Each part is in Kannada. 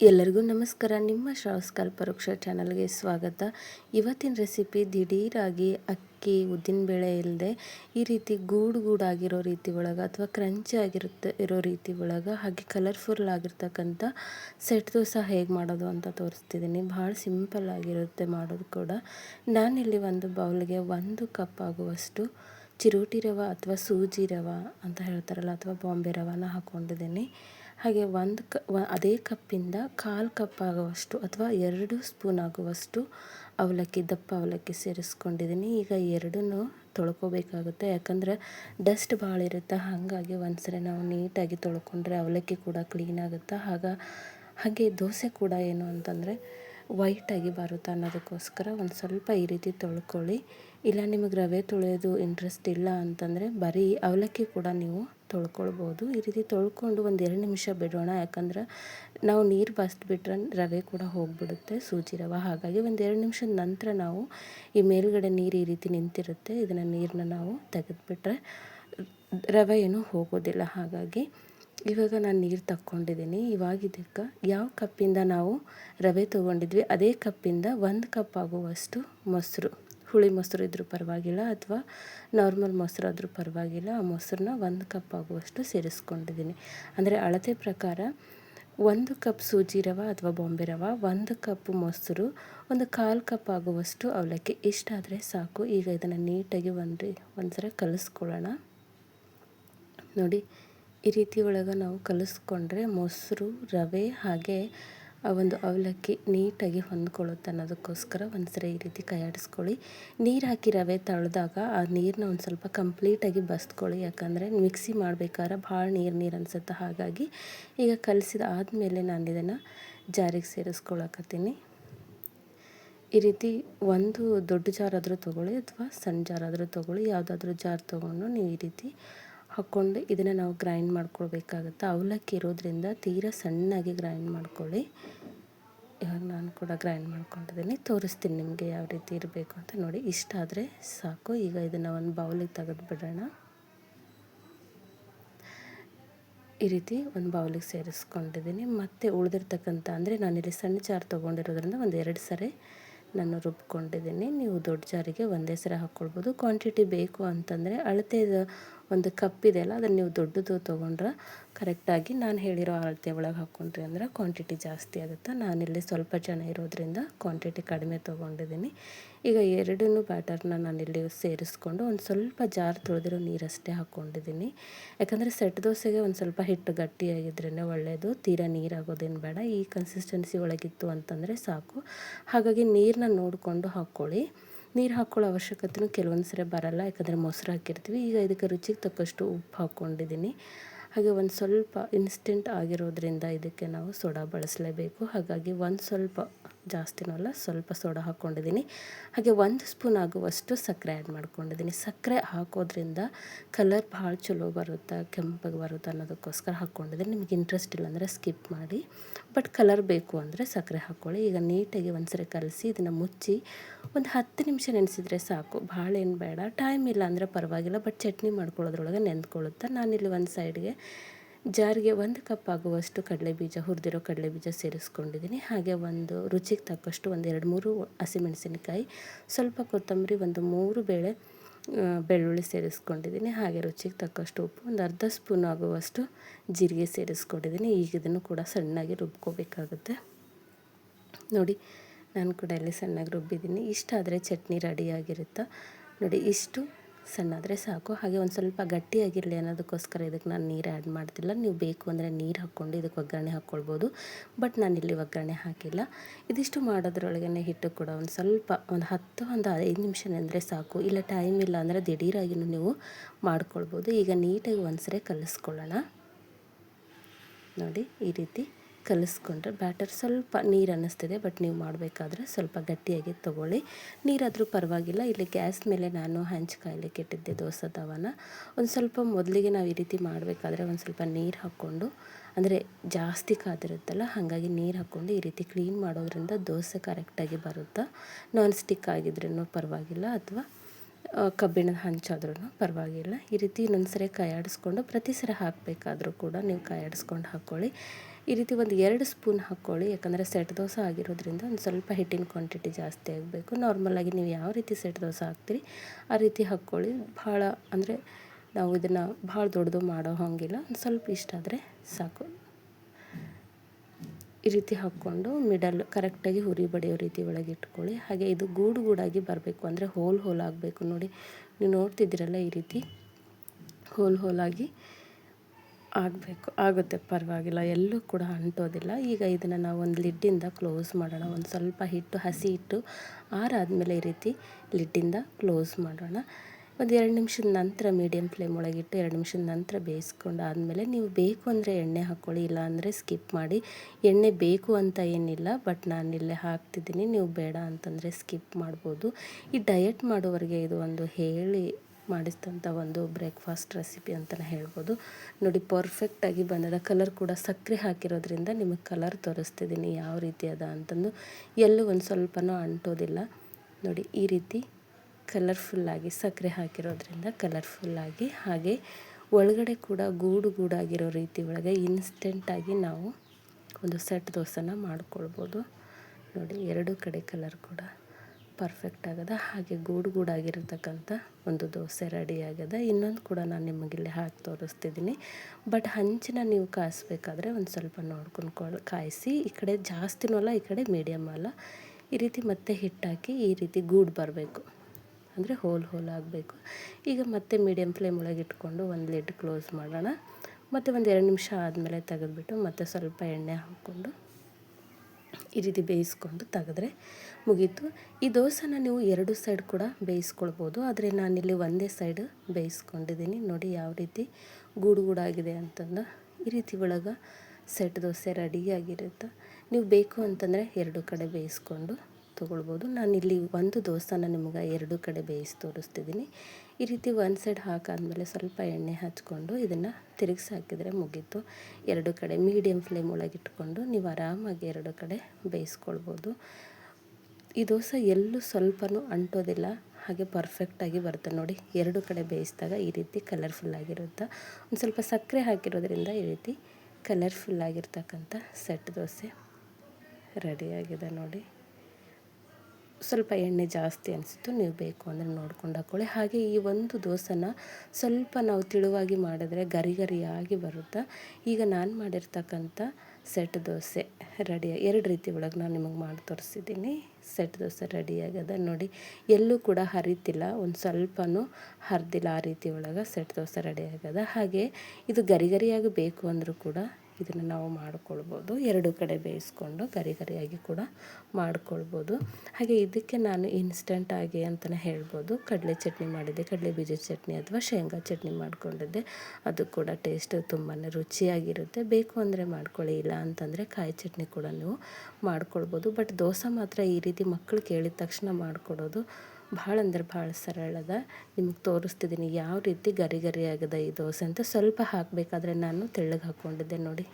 ಎಲ್ಲರಿಗೂ ನಮಸ್ಕಾರ. ನಿಮ್ಮ ಶಾಸ್ಕಲ್ ಪರೋಕ್ಷ ಚಾನಲ್ಗೆ ಸ್ವಾಗತ. ಇವತ್ತಿನ ರೆಸಿಪಿ ದಿಢೀರಾಗಿ ಅಕ್ಕಿ ಉದ್ದಿನಬೇಳೆ ಇಲ್ಲದೆ ಈ ರೀತಿ ಗೂಡು ಗೂಡಾಗಿರೋ ರೀತಿ ಒಳಗೆ ಅಥವಾ ಕ್ರಂಚಿ ಆಗಿರುತ್ತೆ ಇರೋ ರೀತಿ ಒಳಗೆ ಹಾಗೆ ಕಲರ್ಫುಲ್ ಆಗಿರ್ತಕ್ಕಂಥ ಸೆಟ್ ದೋಸೆ ಹೇಗೆ ಮಾಡೋದು ಅಂತ ತೋರಿಸ್ತಿದ್ದೀನಿ. ಭಾಳ ಸಿಂಪಲ್ ಆಗಿರುತ್ತೆ ಮಾಡೋದು ಕೂಡ. ನಾನಿಲ್ಲಿ ಒಂದು ಬೌಲ್ಗೆ ಒಂದು ಕಪ್ ಆಗುವಷ್ಟು ಚಿರೋಟಿ ರವೆ ಅಥವಾ ಸೂಜಿ ರವೆ ಅಂತ ಹೇಳ್ತಾರಲ್ಲ ಅಥವಾ ಬಾಂಬೆ ರವಾನ ಹಾಕ್ಕೊಂಡಿದ್ದೀನಿ ಹಾಗೆ ಒಂದು ಕ ಅದೇ ಕಪ್ಪಿಂದ ಕಾಲು ಕಪ್ ಆಗುವಷ್ಟು ಅಥವಾ ಎರಡು ಸ್ಪೂನ್ ಆಗುವಷ್ಟು ಅವಲಕ್ಕಿ, ದಪ್ಪ ಅವಲಕ್ಕಿ ಸೇರಿಸ್ಕೊಂಡಿದ್ದೀನಿ. ಈಗ ಎರಡನ್ನೂ ತೊಳ್ಕೊಬೇಕಾಗುತ್ತೆ. ಯಾಕಂದರೆ ಡಸ್ಟ್ ಭಾಳ ಇರುತ್ತೆ. ಹಾಗಾಗಿ ಒಂದ್ಸರಿ ನಾವು ನೀಟಾಗಿ ತೊಳ್ಕೊಂಡ್ರೆ ಅವಲಕ್ಕಿ ಕೂಡ ಕ್ಲೀನ್ ಆಗುತ್ತೆ? ಆಗ ಹಾಗೆ ದೋಸೆ ಕೂಡ ಏನು ಅಂತಂದರೆ ವೈಟಾಗಿ ಬರುತ್ತೆ ಅನ್ನೋದಕ್ಕೋಸ್ಕರ ಒಂದು ಸ್ವಲ್ಪ ಈ ರೀತಿ ತೊಳ್ಕೊಳ್ಳಿ. ಇಲ್ಲ ನಿಮಗೆ ರವೆ ತೊಳೆಯೋದು ಇಂಟ್ರೆಸ್ಟ್ ಇಲ್ಲ ಅಂತಂದರೆ ಬರೀ ಅವಲಕ್ಕಿ ಕೂಡ ನೀವು ತೊಳ್ಕೊಳ್ಬೋದು. ಈ ರೀತಿ ತೊಳ್ಕೊಂಡು ಒಂದು ಎರಡು ನಿಮಿಷ ಬಿಡೋಣ. ಯಾಕಂದ್ರೆ ನಾವು ನೀರು ಬಸ್ದುಬಿಟ್ರೆ ರವೆ ಕೂಡ ಹೋಗಿಬಿಡುತ್ತೆ, ಸೂಜಿ ರವೆ. ಹಾಗಾಗಿ ಒಂದು ಎರಡು ನಿಮಿಷದ ನಂತರ ನಾವು ಈ ಮೇಲುಗಡೆ ನೀರು ಈ ರೀತಿ ನಿಂತಿರುತ್ತೆ. ಇದನ್ನು ನೀರನ್ನ ನಾವು ತೆಗೆದುಬಿಟ್ರೆ ರವೆ ಏನೂ ಹೋಗೋದಿಲ್ಲ. ಹಾಗಾಗಿ ಇವಾಗ ನಾನು ನೀರು ತಕ್ಕೊಂಡಿದ್ದೀನಿ ಇವಾಗ ಇದಕ್ಕೆ ಯಾವ ಕಪ್ಪಿಂದ ನಾವು ರವೆ ತೊಗೊಂಡಿದ್ವಿ, ಅದೇ ಕಪ್ಪಿಂದ ಒಂದು ಕಪ್ ಆಗುವಷ್ಟು ಮೊಸರು. ಹುಳಿ ಮೊಸರು ಇದ್ದರೂ ಪರವಾಗಿಲ್ಲ ಅಥವಾ ನಾರ್ಮಲ್ ಮೊಸರು ಆದರೂ ಪರವಾಗಿಲ್ಲ, ಆ ಮೊಸರನ್ನ ಒಂದು ಕಪ್ ಆಗುವಷ್ಟು ಸೇರಿಸ್ಕೊಂಡಿದ್ದೀನಿ. ಅಂದರೆ ಅಳತೆ ಪ್ರಕಾರ ಒಂದು ಕಪ್ ಸೂಜಿ ರವೆ ಅಥವಾ ಬಾಂಬೆ ರವೆ, ಒಂದು ಕಪ್ ಮೊಸರು, ಒಂದು ಕಾಲು ಕಪ್ ಆಗುವಷ್ಟು ಅವಲಕ್ಕಿ. ಇಷ್ಟಾದರೆ ಸಾಕು. ಈಗ ಇದನ್ನು ನೀಟಾಗಿ ಒಂದು ಒಂದು ಸಲ ಕಲಿಸ್ಕೊಳ್ಳೋಣ. ನೋಡಿ, ಈ ರೀತಿ ಒಳಗೆ ನಾವು ಕಲಿಸ್ಕೊಂಡ್ರೆ ಮೊಸರು, ರವೆ ಹಾಗೆ ಆ ಒಂದು ಅವಲಕ್ಕಿ ನೀಟಾಗಿ ಹೊಂದ್ಕೊಳ್ಳುತ್ತೆ ಅನ್ನೋದಕ್ಕೋಸ್ಕರ ಒಂದ್ಸರಿ ಈ ರೀತಿ ಕೈಯಾಡಿಸ್ಕೊಳ್ಳಿ. ನೀರು ಹಾಕಿ ರವೆ ತಳೆದಾಗ ಆ ನೀರನ್ನ ಒಂದು ಸ್ವಲ್ಪ ಕಂಪ್ಲೀಟಾಗಿ ಬಸ್ಕೊಳ್ಳಿ. ಯಾಕಂದರೆ ಮಿಕ್ಸಿ ಮಾಡಬೇಕಾದ್ರೆ ಭಾಳ ನೀರು ನೀರು ಅನಿಸುತ್ತೆ. ಹಾಗಾಗಿ ಈಗ ಕಲಿಸಿದ ಆದಮೇಲೆ ನಾನು ಇದನ್ನು ಜಾರಿಗೆ ಸೇರಿಸ್ಕೊಳಕತ್ತೀನಿ. ಈ ರೀತಿ ಒಂದು ದೊಡ್ಡ ಜಾರಾದರೂ ತೊಗೊಳ್ಳಿ ಅಥವಾ ಸಣ್ಣ ಜಾರಾದರೂ ತೊಗೊಳ್ಳಿ. ಯಾವುದಾದ್ರೂ ಜಾರ್ ತೊಗೊಂಡು ನೀವು ಈ ರೀತಿ ಹಾಕ್ಕೊಂಡು ಇದನ್ನು ನಾವು ಗ್ರೈಂಡ್ ಮಾಡ್ಕೊಳ್ಬೇಕಾಗುತ್ತೆ. ಅವಲಕ್ಕಿ ಇರೋದ್ರಿಂದ ತೀರಾ ಸಣ್ಣಾಗಿ ಗ್ರೈಂಡ್ ಮಾಡ್ಕೊಳ್ಳಿ. ಇವಾಗ ನಾನು ಕೂಡ ಗ್ರೈಂಡ್ ಮಾಡ್ಕೊಂಡಿದ್ದೀನಿ. ತೋರಿಸ್ತೀನಿ ನಿಮಗೆ ಯಾವ ರೀತಿ ಇರಬೇಕು ಅಂತ. ನೋಡಿ, ಇಷ್ಟ ಆದರೆ ಸಾಕು. ಈಗ ಇದನ್ನು ಒಂದು ಬೌಲಿಗೆ ತೆಗೆದು ಬಿಡೋಣ. ಈ ರೀತಿ ಒಂದು ಬೌಲಿಗೆ ಸೇರಿಸ್ಕೊಂಡಿದ್ದೀನಿ. ಮತ್ತು ಉಳಿದಿರ್ತಕ್ಕಂಥ ಅಂದರೆ ನಾನಿಲ್ಲಿ ಸಣ್ಣ ಚಾರ್ ತೊಗೊಂಡಿರೋದ್ರಿಂದ ಒಂದು ಎರಡು ಸರಿ ನಾನು ರುಬ್ಕೊಂಡಿದ್ದೀನಿ. ನೀವು ದೊಡ್ಡ ಜಾರಿಗೆ ಒಂದೇ ಸರಿ ಹಾಕ್ಕೊಳ್ಬೋದು ಕ್ವಾಂಟಿಟಿ ಬೇಕು ಅಂತಂದರೆ ಅಳತೆದು ಒಂದು ಕಪ್ ಇದೆಯಲ್ಲ ಅದನ್ನು ನೀವು ದೊಡ್ಡದು ತೊಗೊಂಡ್ರೆ ಕರೆಕ್ಟಾಗಿ ನಾನು ಹೇಳಿರೋ ಅಳತೆ ಒಳಗೆ ಹಾಕ್ಕೊಂಡ್ರಿ ಅಂದ್ರೆ ಕ್ವಾಂಟಿಟಿ ಜಾಸ್ತಿ ಆಗುತ್ತೆ? ನಾನಿಲ್ಲಿ ಸ್ವಲ್ಪ ಜನ ಇರೋದ್ರಿಂದ ಕ್ವಾಂಟಿಟಿ ಕಡಿಮೆ ತೊಗೊಂಡಿದ್ದೀನಿ ಈಗ ಎರಡನ್ನೂ ಬ್ಯಾಟರ್ನ ನಾನಿಲ್ಲಿ ಸೇರಿಸ್ಕೊಂಡು ಒಂದು ಸ್ವಲ್ಪ ಜಾರ್ ತೊಳೆದಿರೋ ನೀರಷ್ಟೇ ಹಾಕ್ಕೊಂಡಿದ್ದೀನಿ ಯಾಕಂದರೆ ಸೆಟ್ ದೋಸೆಗೆ ಒಂದು ಸ್ವಲ್ಪ ಹಿಟ್ಟು ಗಟ್ಟಿಯಾಗಿದ್ರೇ ಒಳ್ಳೆಯದು ತೀರಾ ನೀರಾಗೋದೇನು ಬೇಡ, ಈ ಕನ್ಸಿಸ್ಟೆನ್ಸಿ ಒಳಗಿತ್ತು ಅಂತಂದರೆ ಸಾಕು. ಹಾಗಾಗಿ ನೀರನ್ನ ನೋಡಿಕೊಂಡು ಹಾಕ್ಕೊಳ್ಳಿ ನೀರು ಹಾಕ್ಕೊಳ್ಳೋ ಅವಶ್ಯಕತೆಯೂ ಕೆಲವೊಂದು ಸರಿ ಬರಲ್ಲ, ಯಾಕಂದರೆ ಮೊಸರು ಹಾಕಿರ್ತೀವಿ. ಈಗ ಇದಕ್ಕೆ ರುಚಿಗೆ ತಕ್ಕಷ್ಟು ಉಪ್ಪು ಹಾಕ್ಕೊಂಡಿದ್ದೀನಿ ಹಾಗೆ ಒಂದು ಸ್ವಲ್ಪ ಇನ್ಸ್ಟೆಂಟ್ ಆಗಿರೋದ್ರಿಂದ ಇದಕ್ಕೆ ನಾವು ಸೋಡಾ ಬಳಸಲೇಬೇಕು. ಹಾಗಾಗಿ ಒಂದು ಸ್ವಲ್ಪ ಜಾಸ್ತಿನೂ ಅಲ್ಲ ಸ್ವಲ್ಪ ಸೋಡಾ ಹಾಕ್ಕೊಂಡಿದ್ದೀನಿ. ಹಾಗೆ ಒಂದು ಸ್ಪೂನ್ ಆಗುವಷ್ಟು ಸಕ್ಕರೆ ಆ್ಯಡ್ ಮಾಡ್ಕೊಂಡಿದ್ದೀನಿ. ಸಕ್ಕರೆ ಹಾಕೋದ್ರಿಂದ ಕಲರ್ ಭಾಳ ಚಲೋ ಬರುತ್ತೆ, ಕೆಂಪಗೆ ಬರುತ್ತೆ ಅನ್ನೋದಕ್ಕೋಸ್ಕರ ಹಾಕ್ಕೊಂಡಿದ್ದೀನಿ. ನಿಮ್ಗೆ ಇಂಟ್ರೆಸ್ಟ್ ಇಲ್ಲ ಅಂದರೆ ಸ್ಕಿಪ್ ಮಾಡಿ. ಬಟ್ ಕಲರ್ ಬೇಕು ಅಂದರೆ ಸಕ್ಕರೆ ಹಾಕ್ಕೊಳ್ಳಿ. ಈಗ ನೀಟಾಗಿ ಒಂದ್ಸರಿ ಕಲಸಿ ಇದನ್ನು ಮುಚ್ಚಿ ಒಂದು ಹತ್ತು ನಿಮಿಷ ನೆನೆಸಿದ್ರೆ ಸಾಕು. ಭಾಳ ಏನು ಬೇಡ. ಟೈಮ್ ಇಲ್ಲ ಅಂದರೆ ಪರವಾಗಿಲ್ಲ. ಬಟ್ ಚಟ್ನಿ ಮಾಡ್ಕೊಳ್ಳೋದ್ರೊಳಗೆ ನೆಂದ್ಕೊಳ್ಳುತ್ತೆ ನಾನಿಲ್ಲಿ ಒಂದು ಸೈಡ್ಗೆ ಜಾರಿಗೆ ಒಂದು ಕಪ್ ಆಗುವಷ್ಟು ಕಡಲೆ ಬೀಜ ಹುರಿದಿರೋ ಕಡಲೆ ಬೀಜ ಸೇರಿಸ್ಕೊಂಡಿದ್ದೀನಿ. ಹಾಗೆ ಒಂದು ರುಚಿಗೆ ತಕ್ಕಷ್ಟು ಒಂದು ಎರಡು ಮೂರು ಹಸಿಮೆಣಸಿನಕಾಯಿ ಸ್ವಲ್ಪ ಕೊತ್ತಂಬರಿ, ಒಂದು ಮೂರು ಬೇಳೆ ಬೆಳ್ಳುಳ್ಳಿ ಸೇರಿಸ್ಕೊಂಡಿದ್ದೀನಿ. ಹಾಗೆ ರುಚಿಗೆ ತಕ್ಕಷ್ಟು ಉಪ್ಪು, ಒಂದು ಅರ್ಧ ಸ್ಪೂನ್ ಆಗುವಷ್ಟು ಜೀರಿಗೆ ಸೇರಿಸ್ಕೊಂಡಿದ್ದೀನಿ. ಈಗ ಇದನ್ನು ಕೂಡ ಸಣ್ಣಾಗಿ ರುಬ್ಕೋಬೇಕಾಗುತ್ತೆ. ನೋಡಿ, ನಾನು ಕೂಡ ಇಲ್ಲಿ ಸಣ್ಣಗೆ ರುಬ್ಬಿದ್ದೀನಿ. ಇಷ್ಟಾದರೆ ಚಟ್ನಿ ರೆಡಿಯಾಗಿರುತ್ತೆ ನೋಡಿ, ಇಷ್ಟು ಸಣ್ಣ ಆದರೆ ಸಾಕು. ಹಾಗೆ ಒಂದು ಸ್ವಲ್ಪ ಗಟ್ಟಿಯಾಗಿರಲಿ ಅನ್ನೋದಕ್ಕೋಸ್ಕರ ಇದಕ್ಕೆ ನಾನು ನೀರು ಆ್ಯಡ್ ಮಾಡ್ತಿಲ್ಲ. ನೀವು ಬೇಕು ಅಂದರೆ ನೀರು ಹಾಕ್ಕೊಂಡು ಇದಕ್ಕೆ ಒಗ್ಗರಣೆ ಹಾಕ್ಕೊಳ್ಬೋದು ಬಟ್ ನಾನು ಇಲ್ಲಿ ಒಗ್ಗರಣೆ ಹಾಕಿಲ್ಲ. ಇದಿಷ್ಟು ಮಾಡೋದ್ರೊಳಗೇ ಹಿಟ್ಟು ಕೂಡ ಒಂದು ಸ್ವಲ್ಪ ಒಂದು ಹತ್ತು, ಒಂದು ಐದು ನಿಮಿಷ ನೆಂದರೆ ಸಾಕು. ಇಲ್ಲ ಟೈಮ್ ಇಲ್ಲ ಅಂದರೆ ದಿಢೀರಾಗಿನೂ ನೀವು ಮಾಡ್ಕೊಳ್ಬೋದು. ಈಗ ನೀಟಾಗಿ ಒಂದ್ಸರಿ ಕಲಿಸ್ಕೊಳ್ಳೋಣ. ನೋಡಿ, ಈ ರೀತಿ. ಕಲಿಸ್ಕೊಂಡ್ರೆ ಬ್ಯಾಟರ್ ಸ್ವಲ್ಪ ನೀರು ಅನ್ನಿಸ್ತಿದೆ, ಬಟ್ ನೀವು ಮಾಡಬೇಕಾದ್ರೆ ಸ್ವಲ್ಪ ಗಟ್ಟಿಯಾಗಿ ತೊಗೊಳ್ಳಿ. ನೀರಾದರೂ ಪರವಾಗಿಲ್ಲ. ಇಲ್ಲಿ ಗ್ಯಾಸ್ ಮೇಲೆ ನಾನು ಹಂಚು ಕಾಯ್ಲಿಕ್ಕೆ ಇಟ್ಟಿದ್ದೆ ದೋಸೆ ತವನ. ಒಂದು ಸ್ವಲ್ಪ ಮೊದಲಿಗೆ ನಾವು ಈ ರೀತಿ ಮಾಡಬೇಕಾದ್ರೆ ಒಂದು ಸ್ವಲ್ಪ ನೀರು ಹಾಕ್ಕೊಂಡು, ಅಂದರೆ ಜಾಸ್ತಿ ಕಾದಿರುತ್ತಲ್ಲ, ಹಾಗಾಗಿ ನೀರು ಹಾಕ್ಕೊಂಡು ಈ ರೀತಿ ಕ್ಲೀನ್ ಮಾಡೋದ್ರಿಂದ ದೋಸೆ ಕರೆಕ್ಟಾಗಿ ಬರುತ್ತಾ? ನಾನ್ ಸ್ಟಿಕ್ ಆಗಿದ್ರೂ ಪರವಾಗಿಲ್ಲ, ಅಥವಾ ಕಬ್ಬಿಣದ ಹಂಚಾದ್ರೂ ಪರವಾಗಿಲ್ಲ. ಈ ರೀತಿ ಇನ್ನೊಂದು ಸರಿ ಕಾಯಾಡಿಸ್ಕೊಂಡು ಪ್ರತಿ ಸರಿ ಹಾಕಬೇಕಾದ್ರೂ ಕೂಡ ನೀವು ಕಾಯಾಡಿಸ್ಕೊಂಡು ಹಾಕ್ಕೊಳ್ಳಿ. ಈ ರೀತಿ ಒಂದು ಎರಡು ಸ್ಪೂನ್ ಹಾಕ್ಕೊಳ್ಳಿ. ಯಾಕಂದರೆ ಸೆಟ್ ದೋಸೆ ಆಗಿರೋದ್ರಿಂದ ಒಂದು ಸ್ವಲ್ಪ ಹಿಟ್ಟಿನ ಕ್ವಾಂಟಿಟಿ ಜಾಸ್ತಿ ಆಗಬೇಕು. ನಾರ್ಮಲಾಗಿ ನೀವು ಯಾವ ರೀತಿ ಸೆಟ್ ದೋಸೆ ಹಾಕ್ತೀರಿ, ಆ ರೀತಿ ಹಾಕ್ಕೊಳ್ಳಿ. ಭಾಳ ಅಂದರೆ ನಾವು ಇದನ್ನು ಭಾಳ ದೊಡ್ಡದು ಮಾಡೋ ಹಾಗಿಲ್ಲ. ಒಂದು ಸ್ವಲ್ಪ ಇಷ್ಟ ಆದರೆ ಸಾಕು. ಈ ರೀತಿ ಹಾಕ್ಕೊಂಡು ಮಿಡಲ್ ಕರೆಕ್ಟಾಗಿ ಹುರಿ ಬಡಿಯೋ ರೀತಿ ಒಳಗೆ ಇಟ್ಕೊಳ್ಳಿ. ಹಾಗೆ ಇದು ಗೂಡು ಗೂಡಾಗಿ ಬರಬೇಕು ಅಂದರೆ ಹೋಲ್ ಹೋಲ್ ಆಗಬೇಕು ನೋಡಿ. ನೀವು ನೋಡ್ತಿದ್ದೀರಲ್ಲ ಈ ರೀತಿ ಹೋಲ್ ಹೋಲಾಗಿ ಆಗಬೇಕು. ಆಗುತ್ತೆ, ಪರವಾಗಿಲ್ಲ. ಎಲ್ಲೂ ಕೂಡ ಅಂಟೋದಿಲ್ಲ. ಈಗ ಇದನ್ನು ನಾವು ಒಂದು ಲಿಡ್ಡಿಂದ ಕ್ಲೋಸ್ ಮಾಡೋಣ. ಒಂದು ಸ್ವಲ್ಪ ಹಿಟ್ಟು, ಹಸಿ ಹಿಟ್ಟು ಆರಾದಮೇಲೆ ಈ ರೀತಿ ಲಿಡ್ಡಿಂದ ಕ್ಲೋಸ್ ಮಾಡೋಣ. ಒಂದು ಎರಡು ನಿಮಿಷದ ನಂತರ ಮೀಡಿಯಮ್ ಫ್ಲೇಮ್ ಒಳಗಿಟ್ಟು ಎರಡು ನಿಮಿಷದ ನಂತರ ಬೇಯಿಸ್ಕೊಂಡು ಆದಮೇಲೆ ನೀವು ಬೇಕು ಅಂದರೆ ಎಣ್ಣೆ ಹಾಕ್ಕೊಳ್ಳಿ, ಇಲ್ಲ ಅಂದರೆ ಸ್ಕಿಪ್ ಮಾಡಿ. ಎಣ್ಣೆ ಬೇಕು ಅಂತ ಏನಿಲ್ಲ ಬಟ್ ನಾನು ಇಲ್ಲೇ ಹಾಕ್ತಿದ್ದೀನಿ. ನೀವು ಬೇಡ ಅಂತಂದರೆ ಸ್ಕಿಪ್ ಮಾಡ್ಬೋದು. ಈ ಡಯಟ್ ಮಾಡೋವರೆಗೆ ಇದು ಒಂದು ಹೇಳಿ ಮಾಡಿಸಿದಂಥ ಒಂದು ಬ್ರೇಕ್ಫಾಸ್ಟ್ ರೆಸಿಪಿ ಅಂತಲೇ ಹೇಳ್ಬೋದು. ನೋಡಿ ಪರ್ಫೆಕ್ಟಾಗಿ ಬಂದದ ಕಲರ್ ಕೂಡ ಸಕ್ಕರೆ ಹಾಕಿರೋದ್ರಿಂದ ನಿಮಗೆ ಕಲರ್ ತೋರಿಸ್ತಿದ್ದೀನಿ ಯಾವ ರೀತಿ ಅದ ಅಂತಂದು. ಎಲ್ಲೂ ಒಂದು ಸ್ವಲ್ಪನೂ ಅಂಟೋದಿಲ್ಲ. ನೋಡಿ, ಈ ರೀತಿ ಕಲರ್ಫುಲ್ಲಾಗಿ ಸಕ್ಕರೆ ಹಾಕಿರೋದ್ರಿಂದ ಕಲರ್ಫುಲ್ಲಾಗಿ ಹಾಗೆ ಒಳಗಡೆ ಕೂಡ ಗೂಡು ಗೂಡಾಗಿರೋ ರೀತಿ ಒಳಗೆ ಇನ್ಸ್ಟೆಂಟಾಗಿ ನಾವು ಒಂದು ಸೆಟ್ ದೋಸೆನ ಮಾಡ್ಕೊಳ್ಬೋದು. ನೋಡಿ, ಎರಡು ಕಡೆ ಕಲರ್ ಕೂಡ ಪರ್ಫೆಕ್ಟ್ ಆಗದ, ಹಾಗೆ ಗೂಡು ಗೂಡಾಗಿರತಕ್ಕಂಥ ಒಂದು ದೋಸೆ ರೆಡಿ ಆಗ್ಯದ ಇನ್ನೊಂದು ಕೂಡ ನಾನು ನಿಮಗಿಲ್ಲಿ ಹಾಕಿ ತೋರಿಸ್ತಿದ್ದೀನಿ. ಬಟ್ ಹಂಚಿನ ನೀವು ಕಾಯಿಸ್ಬೇಕಾದ್ರೆ ಒಂದು ಸ್ವಲ್ಪ ನೋಡ್ಕೊಂಡು ಕಾಯಿಸಿ, ಈ ಕಡೆ ಜಾಸ್ತಿನೂ ಅಲ್ಲ, ಈ ಕಡೆ ಮೀಡಿಯಮ್ ಅಲ್ಲ. ಈ ರೀತಿ ಮತ್ತೆ ಹಿಟ್ಟಾಕಿ ಈ ರೀತಿ ಗೂಡು ಬರಬೇಕು. ಅಂದರೆ ಹೋಲ್ ಹೋಲ್ ಆಗಬೇಕು. ಈಗ ಮತ್ತೆ ಮೀಡಿಯಮ್ ಫ್ಲೇಮ್ ಒಳಗೆ ಇಟ್ಕೊಂಡು ಒಂದು ಲಿಡ್ ಕ್ಲೋಸ್ ಮಾಡೋಣ. ಮತ್ತು ಒಂದು ಎರಡು ನಿಮಿಷ ಆದಮೇಲೆ ತೆಗೆದುಬಿಟ್ಟು ಮತ್ತೆ ಸ್ವಲ್ಪ ಎಣ್ಣೆ ಹಾಕ್ಕೊಂಡು ಈ ರೀತಿ ಬೇಯಿಸ್ಕೊಂಡು ತೆಗೆದ್ರೆ ಮುಗೀತು. ಈ ದೋಸೆನ ನೀವು ಎರಡು ಸೈಡ್ ಕೂಡ ಬೇಯಿಸ್ಕೊಳ್ಬೋದು. ಆದರೆ ನಾನಿಲ್ಲಿ ಒಂದೇ ಸೈಡ್ ಬೇಯಿಸ್ಕೊಂಡಿದ್ದೀನಿ. ನೋಡಿ ಯಾವ ರೀತಿ ಗೂಡು ಗೂಡಾಗಿದೆ ಅಂತಂದು. ಈ ರೀತಿ ಒಳಗೆ ಸೆಟ್ ದೋಸೆ ರೆಡಿಯಾಗಿರುತ್ತೆ ನೀವು ಬೇಕು ಅಂತಂದರೆ ಎರಡು ಕಡೆ ಬೇಯಿಸ್ಕೊಂಡು ತೊಗೊಳ್ಬೋದು. ಇಲ್ಲಿ ಒಂದು ದೋಸೆನ ನಿಮ್ಗೆ ಎರಡು ಕಡೆ ಬೇಯಿಸಿ ತೋರಿಸ್ತಿದ್ದೀನಿ ಈ ರೀತಿ ಒಂದು ಸೈಡ್ ಹಾಕಾದ್ಮೇಲೆ ಸ್ವಲ್ಪ ಎಣ್ಣೆ ಹಚ್ಕೊಂಡು ಇದನ್ನು ತಿರುಗಿಸಿ ಹಾಕಿದರೆ ಮುಗೀತು. ಎರಡು ಕಡೆ ಮೀಡಿಯಮ್ ಫ್ಲೇಮ್ ಒಳಗಿಟ್ಕೊಂಡು ನೀವು ಆರಾಮಾಗಿ ಎರಡು ಕಡೆ ಬೇಯಿಸ್ಕೊಳ್ಬೋದು. ಈ ದೋಸೆ ಎಲ್ಲೂ ಸ್ವಲ್ಪನೂ ಅಂಟೋದಿಲ್ಲ, ಹಾಗೆ ಪರ್ಫೆಕ್ಟಾಗಿ ಬರುತ್ತೆ. ನೋಡಿ, ಎರಡು ಕಡೆ ಬೇಯಿಸಿದಾಗ ಈ ರೀತಿ ಕಲರ್ಫುಲ್ಲಾಗಿರುತ್ತೆ ಒಂದು ಸ್ವಲ್ಪ ಸಕ್ಕರೆ ಹಾಕಿರೋದ್ರಿಂದ ಈ ರೀತಿ ಕಲರ್ಫುಲ್ ಆಗಿರ್ತಕ್ಕಂಥ ಸೆಟ್ ದೋಸೆ ರೆಡಿಯಾಗಿದೆ ನೋಡಿ. ಸ್ವಲ್ಪ ಎಣ್ಣೆ ಜಾಸ್ತಿ ಅನಿಸಿತು ನೀವು ಬೇಕು ಅಂದರೆ ನೋಡ್ಕೊಂಡು ಹಾಕ್ಕೊಳ್ಳಿ ಹಾಗೆ ಈ ಒಂದು ದೋಸೆನ ಸ್ವಲ್ಪ ನಾವು ತಿಳುವಾಗಿ ಮಾಡಿದ್ರೆ ಗರಿ ಗರಿಯಾಗಿ ಬರುತ್ತೆ? ಈಗ ನಾನು ಮಾಡಿರ್ತಕ್ಕಂಥ ಸೆಟ್ ದೋಸೆ ರೆಡಿ ಎರಡು ರೀತಿ ಒಳಗೆ ನಾನು ನಿಮಗೆ ಮಾಡಿ ತೋರಿಸಿದ್ದೀನಿ. ಸೆಟ್ ದೋಸೆ ರೆಡಿಯಾಗದ ನೋಡಿ. ಎಲ್ಲೂ ಕೂಡ ಹರಿತಿಲ್ಲ, ಒಂದು ಸ್ವಲ್ಪನೂ ಹರಿದಿಲ್ಲ ಆ ರೀತಿ ಒಳಗೆ ಸೆಟ್ ದೋಸೆ ರೆಡಿ ಹಾಗೆ ಇದು ಗರಿ ಗರಿಯಾಗಿ ಬೇಕು ಅಂದರೂ ಕೂಡ ಇದನ್ನು ನಾವು ಮಾಡಿಕೊಳ್ಬೋದು. ಎರಡು ಕಡೆ ಬೇಯಿಸ್ಕೊಂಡು ಗರಿ ಗರಿಯಾಗಿ ಕೂಡ ಮಾಡ್ಕೊಳ್ಬೋದು. ಹಾಗೆ ಇದಕ್ಕೆ ನಾನು ಇನ್ಸ್ಟೆಂಟಾಗಿ ಅಂತಲೇ ಹೇಳ್ಬೋದು. ಕಡಲೆ ಚಟ್ನಿ ಮಾಡಿದ್ದೆ. ಕಡಲೆ ಬೀಜದ ಚಟ್ನಿ ಅಥವಾ ಶೇಂಗಾ ಚಟ್ನಿ ಮಾಡ್ಕೊಂಡಿದ್ದೆ. ಅದು ಕೂಡ ಟೇಸ್ಟ್ ತುಂಬಾ ರುಚಿಯಾಗಿರುತ್ತೆ. ಬೇಕು ಅಂದರೆ ಮಾಡ್ಕೊಳ್ಳಿ, ಇಲ್ಲ ಅಂತಂದರೆ ಕಾಯಿ ಚಟ್ನಿ ಕೂಡ ನೀವು ಮಾಡ್ಕೊಳ್ಬೋದು. ಬಟ್ ದೋಸೆ ಮಾತ್ರ ಈ ರೀತಿ ಮಕ್ಕಳು ಕೇಳಿದ ತಕ್ಷಣ ಮಾಡಿಕೊಡೋದು ಭಾಳ ಅಂದ್ರೆ ಭಾಳ ಸರಳದ ನಿಮಗೆ ತೋರಿಸ್ತಿದ್ದೀನಿ ಯಾವ ರೀತಿ ಗರಿ ಗರಿ ಆಗದ ಈ ದೋಸೆ ಅಂತ ಸ್ವಲ್ಪ ಹಾಕಬೇಕಾದ್ರೆ ನಾನು ತೆಳ್ಳಗೆ ಹಾಕ್ಕೊಂಡಿದ್ದೆ ನೋಡಿ.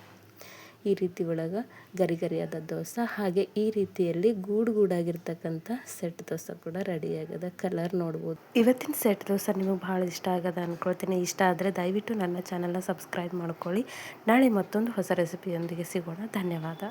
ಈ ರೀತಿ ಒಳಗೆ ಗರಿ ಗರಿಯಾದ ದೋಸೆ, ಹಾಗೆ ಈ ರೀತಿಯಲ್ಲಿ ಗೂಡು ಗೂಡಾಗಿರ್ತಕ್ಕಂಥ ಸೆಟ್ ದೋಸೆ ಕೂಡ ರೆಡಿ ಆಗದ. ಕಲರ್ ನೋಡ್ಬೋದು. ಇವತ್ತಿನ ಸೆಟ್ ದೋಸೆ ನಿಮಗೆ ಭಾಳ ಇಷ್ಟ ಆಗದ ಅಂದ್ಕೊಳ್ತೀನಿ ಇಷ್ಟ ಆದರೆ ದಯವಿಟ್ಟು ನನ್ನ ಚಾನಲ್ನ ಸಬ್ಸ್ಕ್ರೈಬ್ ಮಾಡ್ಕೊಳ್ಳಿ. ನಾಳೆ ಮತ್ತೊಂದು ಹೊಸ ರೆಸಿಪಿಯೊಂದಿಗೆ ಸಿಗೋಣ. ಧನ್ಯವಾದ.